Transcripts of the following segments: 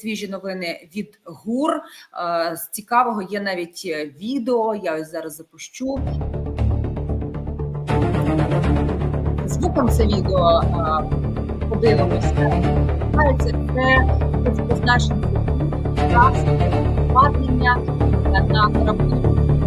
свіжі новини від ГУР. Е, З цікавого є навіть е, відео. Я ось зараз запущу. Звуком це відео е, подивимося. Це це позначення обладнання на кораблі.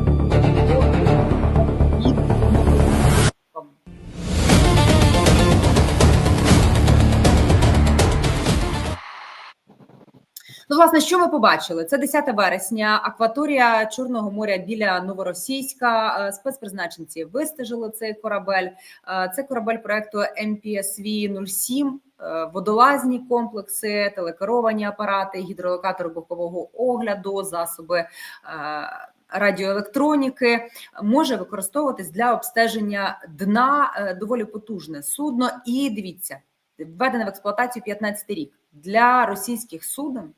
Ну, власне, що ми побачили? Це 10 вересня, акваторія Чорного моря біля Новоросійська. Е, Спецпризначенці вистежили цей корабель. Е, Це корабель проекту MPSV 07 е, водолазні комплекси, телекеровані апарати, гідролокатори бокового огляду, засоби. Радіоелектроніки може використовуватись для обстеження дна доволі потужне судно. І дивіться, введене в експлуатацію 15 рік для російських суден,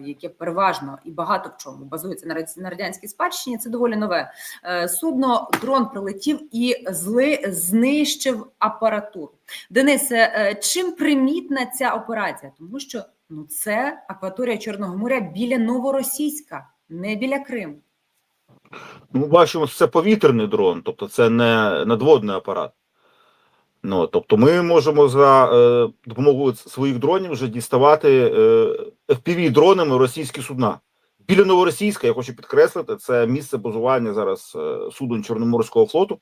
яке переважно і багато в чому базується на радянській спадщині. Це доволі нове Е, судно. Дрон прилетів і зли знищив апаратуру. Денисе, е, чим примітна ця операція? Тому що ну це акваторія Чорного моря біля Новоросійська, не біля Криму. Ми бачимо, що це повітряний дрон, тобто це не надводний апарат. Ну, тобто ми можемо за е, допомогою своїх дронів вже діставати е, FPV-дронами російські судна. Біля Новоросійська, я хочу підкреслити, це місце базування зараз е, суден Чорноморського флоту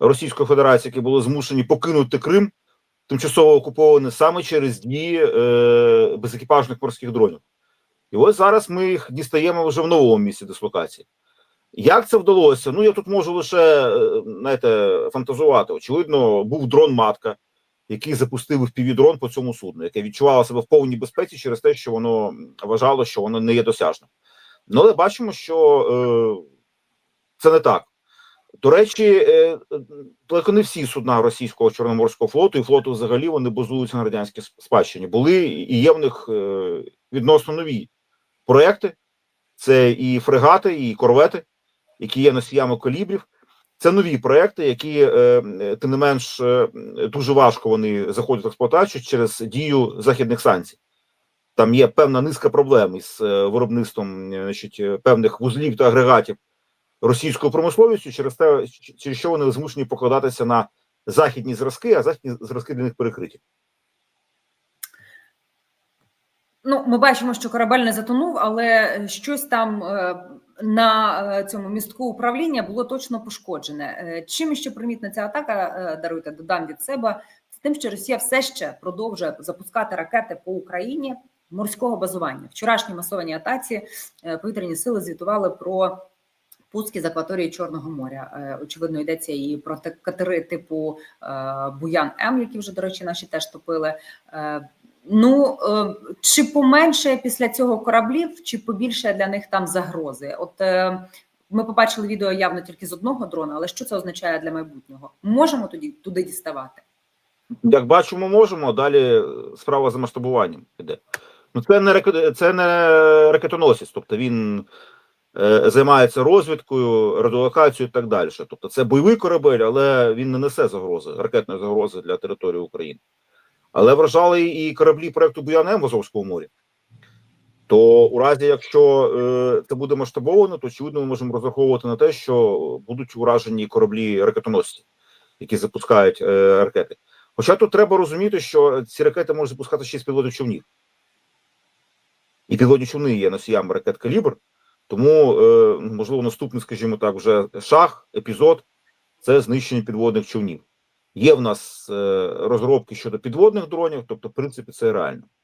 Російської Федерації, які були змушені покинути Крим, тимчасово окупований саме через дії е, безекіпажних морських дронів. І ось зараз ми їх дістаємо вже в новому місці дислокації. Як це вдалося? Ну я тут можу лише е, знаєте, фантазувати. Очевидно, був дрон який запустив впівдрон по цьому судну, яке відчувало себе в повній безпеці через те, що воно вважало, що воно не є досяжним. Ну, але бачимо, що е, це не так. До речі, е, далеко не всі судна російського чорноморського флоту і флоту взагалі вони базуються на радянській спадщині. Були і є в них е, відносно нові проекти. Це і фрегати, і корвети які є носіями колібрів. Це нові проекти, які е, тим не менш е, дуже важко вони заходять в експлуатацію через дію західних санкцій. Там є певна низка проблем із е, виробництвом значить, певних вузлів та агрегатів російською промисловістю, через те, через що вони змушені покладатися на західні зразки, а західні зразки для них перекриті. Ну, ми бачимо, що корабель не затонув, але щось там на е, цьому містку управління було точно пошкоджене. Е, Чим ще примітна ця атака, е, даруйте, додам від себе, з тим, що Росія все ще продовжує запускати ракети по Україні морського базування. Вчорашній масованій атаці повітряні сили звітували про пуски з акваторії Чорного моря. Очевидно, йдеться і про те- катери типу Буян М, які вже, до речі, наші теж топили. Ну е, чи поменше після цього кораблів, чи побільше для них там загрози? От е, ми побачили відео явно тільки з одного дрона, але що це означає для майбутнього? Можемо тоді туди діставати? Як бачимо, можемо. Далі справа за масштабуванням іде. Ну, це не це не ракетоносець, тобто він е, займається розвідкою, радіолокацією і так далі. Тобто, це бойовий корабель, але він не несе загрози, ракетної загрози для території України. Але вражали і кораблі проекту Буян-М в Азовському морі. То у разі, якщо е, це буде масштабовано, то очевидно ми можемо розраховувати на те, що будуть уражені кораблі ракетоносці, які запускають е, ракети. Хоча тут треба розуміти, що ці ракети можуть запускати ще з підводних човнів. І підводні човни є носіями ракет калібр, тому, е, можливо, наступний, скажімо так, вже шах, епізод це знищення підводних човнів. Є в нас е, розробки щодо підводних дронів, тобто, в принципі, це реально.